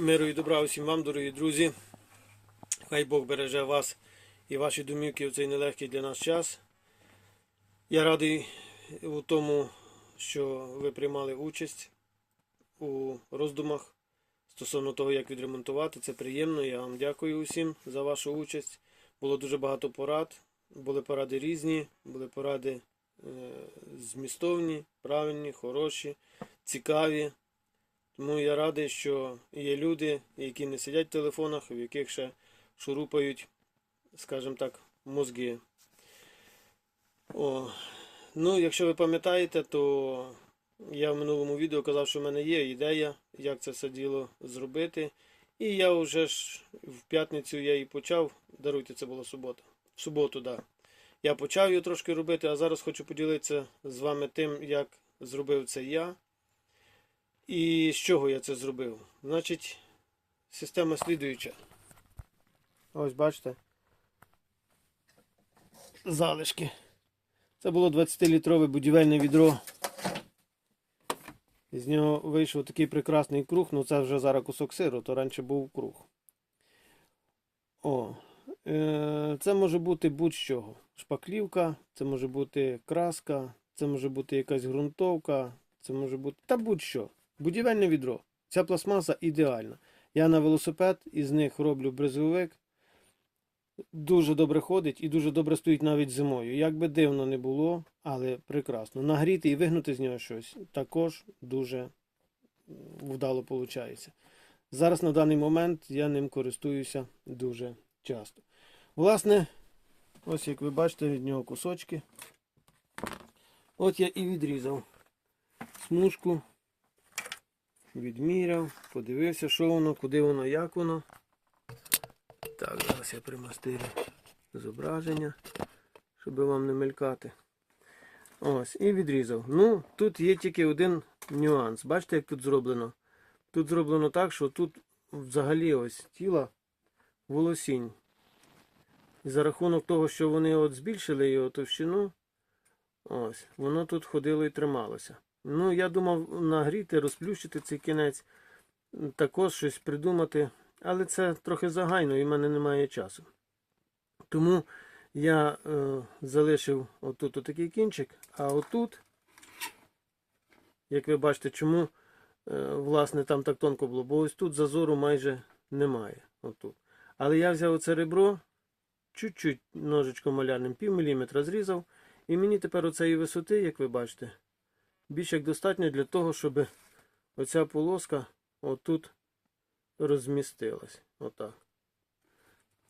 Миру і добра усім вам, дорогі друзі. Хай Бог береже вас і ваші домівки в цей нелегкий для нас час. Я радий у тому, що ви приймали участь у роздумах стосовно того, як відремонтувати. Це приємно. Я вам дякую усім за вашу участь. Було дуже багато порад. Були поради різні, були поради е, змістовні, правильні, хороші, цікаві. Тому я радий, що є люди, які не сидять в телефонах, в яких ще шурупають, скажімо так, мозги. О. Ну, якщо ви пам'ятаєте, то я в минулому відео казав, що в мене є ідея, як це все діло зробити. І я вже ж в п'ятницю я і почав. Даруйте, це була субота. В суботу, так. Да. Я почав її трошки робити, а зараз хочу поділитися з вами тим, як зробив це я. І з чого я це зробив? Значить, система слідуюча. Ось бачите. Залишки. Це було 20-літрове будівельне відро. З нього вийшов такий прекрасний круг, ну це вже зараз кусок сиру, то раніше був круг. О, е, це може бути будь-що. Шпаклівка, це може бути краска, це може бути якась ґрунтовка, це може бути. Та будь-що. Будівельне відро. Ця пластмаса ідеальна. Я на велосипед із них роблю брезовик. Дуже добре ходить і дуже добре стоїть навіть зимою. Як би дивно не було, але прекрасно. Нагріти і вигнути з нього щось також дуже вдало виходить. Зараз на даний момент я ним користуюся дуже часто. Власне, ось як ви бачите, від нього кусочки. От я і відрізав смужку відміряв, подивився, що воно, куди воно, як воно. Так, зараз я примастирю зображення, щоб вам не мелькати. Ось, і відрізав. Ну, тут є тільки один нюанс. Бачите, як тут зроблено? Тут зроблено так, що тут взагалі ось тіло волосінь. За рахунок того, що вони от збільшили його товщину, ось, воно тут ходило і трималося. Ну, я думав нагріти, розплющити цей кінець, також щось придумати, але це трохи загайно і в мене немає часу. Тому я е, залишив отут отакий кінчик, а отут, як ви бачите, чому е, власне там так тонко було, бо ось тут зазору майже немає. Отут. Але я взяв оце ребро, чуть-чуть ножичком малярним, пів міліметра зрізав, і мені тепер оцеї висоти, як ви бачите, більш як достатньо для того, щоб оця полоска отут розмістилась. Отак.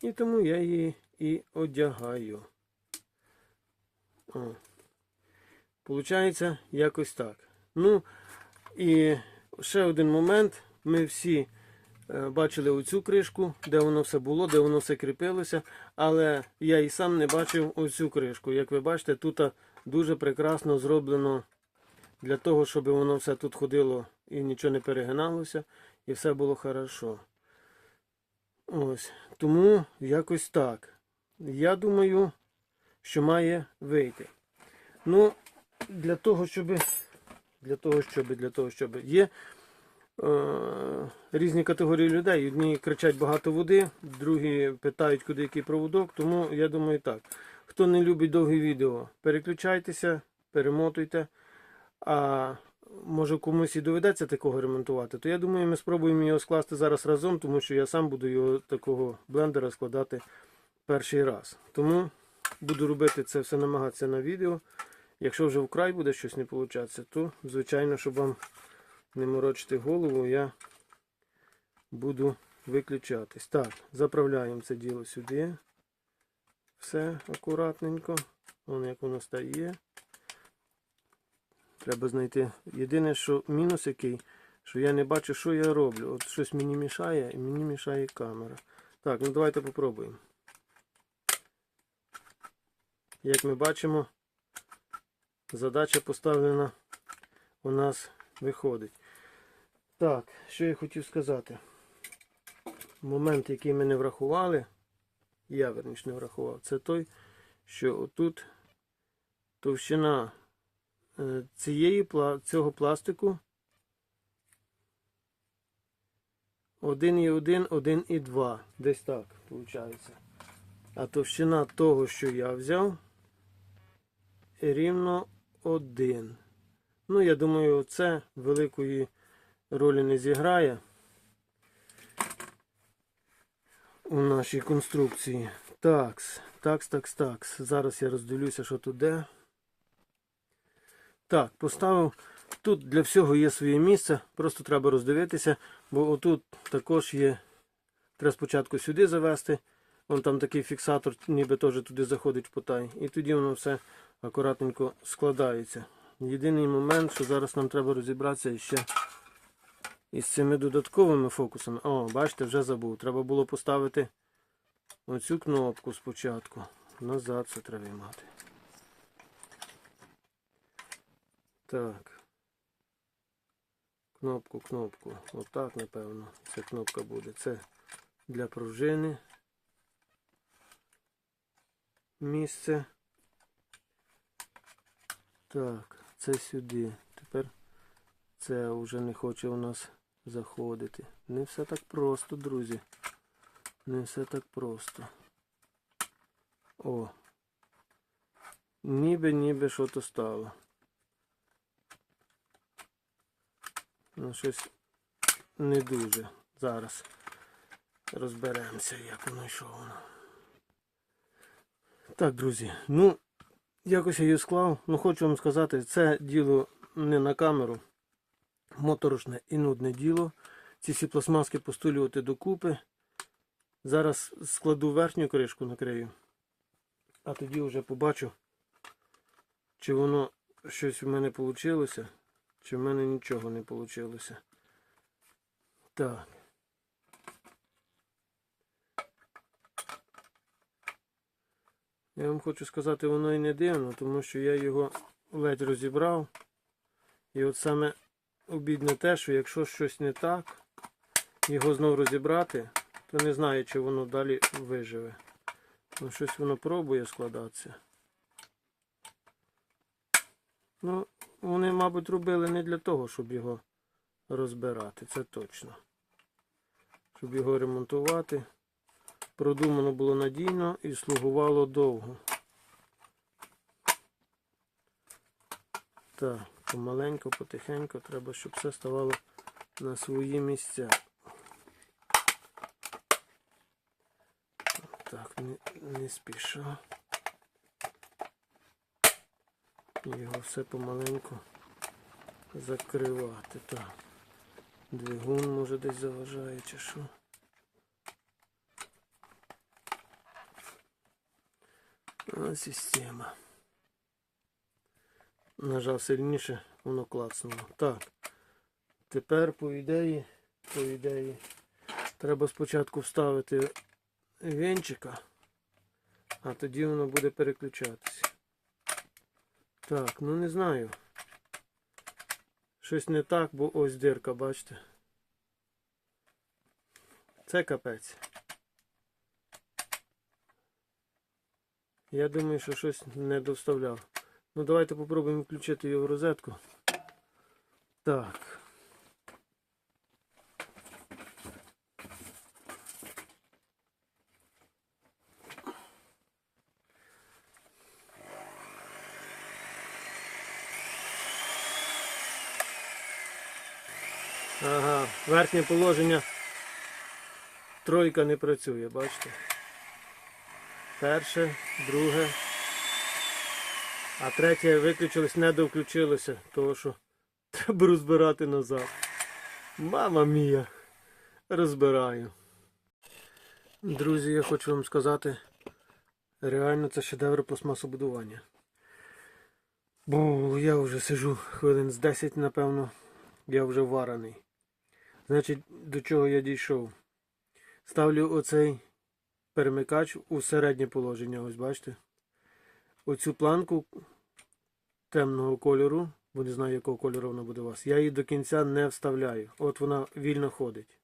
І тому я її і одягаю. Получається якось так. Ну, і ще один момент. Ми всі е, бачили оцю кришку, де воно все було, де воно все кріпилося. Але я і сам не бачив оцю кришку. Як ви бачите, тут дуже прекрасно зроблено для того, щоб воно все тут ходило і нічого не перегиналося, і все було хорошо. Ось. Тому якось так. Я думаю, що має вийти. Ну, для того, щоб. Для того, щоб, для того, щоб є е, різні категорії людей. Одні кричать багато води, другі питають, куди який проводок. Тому я думаю так. Хто не любить довгі відео, переключайтеся, перемотуйте. А може комусь і доведеться такого ремонтувати, то я думаю, ми спробуємо його скласти зараз разом, тому що я сам буду його такого блендера складати перший раз. Тому буду робити це все намагатися на відео. Якщо вже вкрай буде щось не получатися, то, звичайно, щоб вам не морочити голову, я буду виключатись. Так, заправляємо це діло сюди. Все акуратненько. Вон як воно стає. Треба знайти. Єдине, що мінус який, що я не бачу, що я роблю. От щось мені мішає і мені мішає камера. Так, ну давайте попробуємо. Як ми бачимо, задача поставлена у нас виходить. Так, що я хотів сказати. Момент, який ми не врахували, я верніше не врахував, це той, що отут товщина цієї, цього пластику 1,1, 1,2. Десь так, виходить. А товщина того, що я взяв, рівно 1. Ну, я думаю, це великої ролі не зіграє у нашій конструкції. Такс, такс, такс, такс. Зараз я роздивлюся, що тут де. Так, поставив. Тут для всього є своє місце, просто треба роздивитися, бо отут також є. Треба спочатку сюди завести. Вон там такий фіксатор, ніби теж туди заходить в потай. І тоді воно все акуратненько складається. Єдиний момент, що зараз нам треба розібратися ще із цими додатковими фокусами. О, бачите, вже забув. Треба було поставити оцю кнопку спочатку. Назад це треба мати. Так. Кнопку, кнопку. Отак, напевно. Ця кнопка буде. Це для пружини. Місце. Так, це сюди. Тепер це вже не хоче у нас заходити. Не все так просто, друзі. Не все так просто. О. Ніби, ніби що то стало. Ну, щось не дуже. Зараз розберемося, як воно що воно. Так, друзі, ну, якось я її склав. Ну, хочу вам сказати, це діло не на камеру. Моторошне і нудне діло. Ці всі пластмаски постулювати докупи. Зараз складу верхню кришку накрию. А тоді вже побачу, чи воно щось в мене вийшло, чи в мене нічого не вийшло. Так. Я вам хочу сказати, воно і не дивно, тому що я його ледь розібрав. І от саме обідне те, що якщо щось не так, його знову розібрати, то не знаю, чи воно далі виживе. Ну, щось воно пробує складатися. Ну, вони, мабуть, робили не для того, щоб його розбирати, це точно. Щоб його ремонтувати. Продумано було надійно і слугувало довго. Так, помаленьку, потихеньку треба, щоб все ставало на свої місця. Так, не, не спішу. Його все помаленьку закривати. Так. Двигун може десь заважає чи що. А, система. Нажав сильніше, воно клацнуло. Так. Тепер, по ідеї, по ідеї, треба спочатку вставити венчика, а тоді воно буде переключатися. Так, ну не знаю. Щось не так, бо ось дирка, бачите. Це капець. Я думаю, що щось не доставляв. Ну давайте попробуємо включити його в розетку. Так. Ага, верхнє положення. Тройка не працює, бачите? Перше, друге. А третє виключилось, не довключилося, тому що треба розбирати назад. Мама мія, розбираю. Друзі, я хочу вам сказати, реально це шедевр пластмасобудування. Бо я вже сижу хвилин з 10, напевно, я вже варений. Значить, до чого я дійшов? Ставлю оцей перемикач у середнє положення, ось бачите. Оцю планку темного кольору, бо не знаю, якого кольору вона буде у вас, я її до кінця не вставляю. От вона вільно ходить.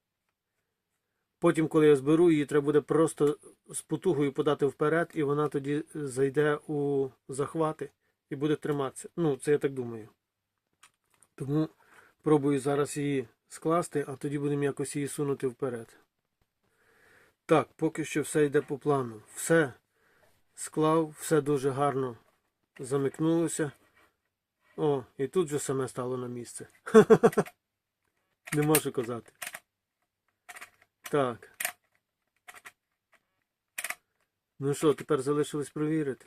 Потім, коли я зберу, її треба буде просто з потугою подати вперед, і вона тоді зайде у захвати і буде триматися. Ну, це я так думаю. Тому пробую зараз її скласти, а тоді будемо якось її сунути вперед. Так, поки що все йде по плану. Все склав, все дуже гарно замикнулося. О, і тут вже саме стало на місце. Нема що казати. Так. Ну що, тепер залишилось провірити.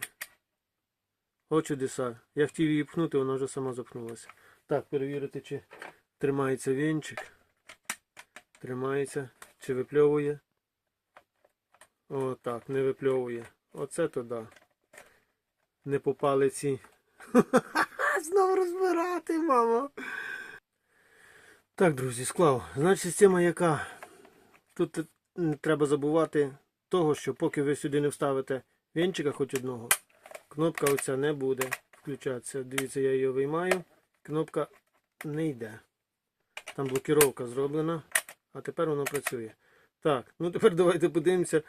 О, чудеса. Я хотів її пхнути, вона вже сама запхнулася. Так, перевірити, чи тримається вінчик. Тримається. Чи випльовує. О, так, не випльовує. Оце то да. Не попали ці. Знову розбирати, мамо. Так, друзі, склав. Значить, система яка? Тут не треба забувати того, що поки ви сюди не вставите вінчика хоч одного, кнопка оця не буде включатися. Дивіться, я її виймаю. Кнопка не йде. Там блокіровка зроблена, а тепер воно працює. Так, ну тепер давайте подивимося,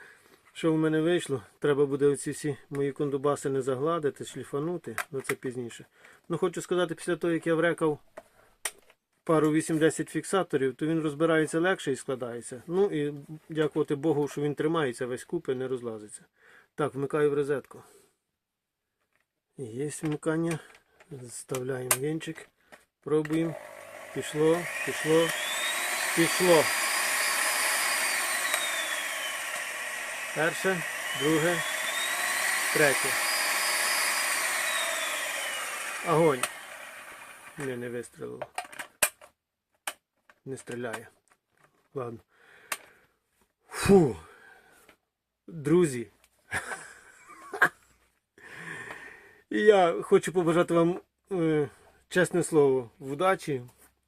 що в мене вийшло. Треба буде оці всі мої кондубаси не загладити, шліфанути, ну це пізніше. Ну хочу сказати, після того, як я врекав пару 8-10 фіксаторів, то він розбирається легше і складається. Ну і дякувати Богу, що він тримається весь купи, не розлазиться. Так, вмикаю в розетку. Є вмикання. Вставляємо вінчик. Пробуємо. Пішло, пішло, пішло. Перше, друге, третє. Огонь. Не, не вистрілило. Не стріляє. Ладно. Фу. Друзі. І я хочу побажати вам, е, чесне слово, вдачі,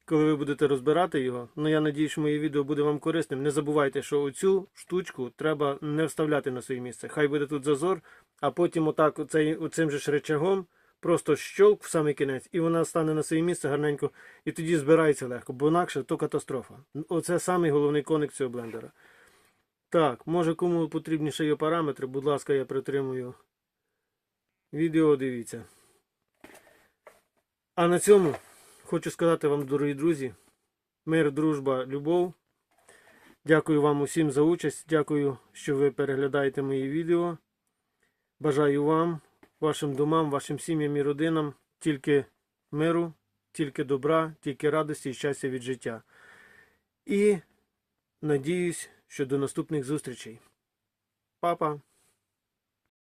коли ви будете розбирати його. Ну я надію, що моє відео буде вам корисним. Не забувайте, що оцю штучку треба не вставляти на своє місце. Хай буде тут зазор, а потім отак оцей, оцим же ж речагом просто щолк в самий кінець, і вона стане на своє місце гарненько, і тоді збирається легко, бо інакше то катастрофа. Оце самий головний коник цього блендера. Так, може кому потрібні ще є параметри, будь ласка, я притримую. Відео дивіться. А на цьому хочу сказати вам, дорогі друзі, мир, дружба, любов. Дякую вам усім за участь. Дякую, що ви переглядаєте мої відео. Бажаю вам, вашим домам, вашим сім'ям і родинам тільки миру, тільки добра, тільки радості і щастя від життя. І надіюсь, що до наступних зустрічей. Папа!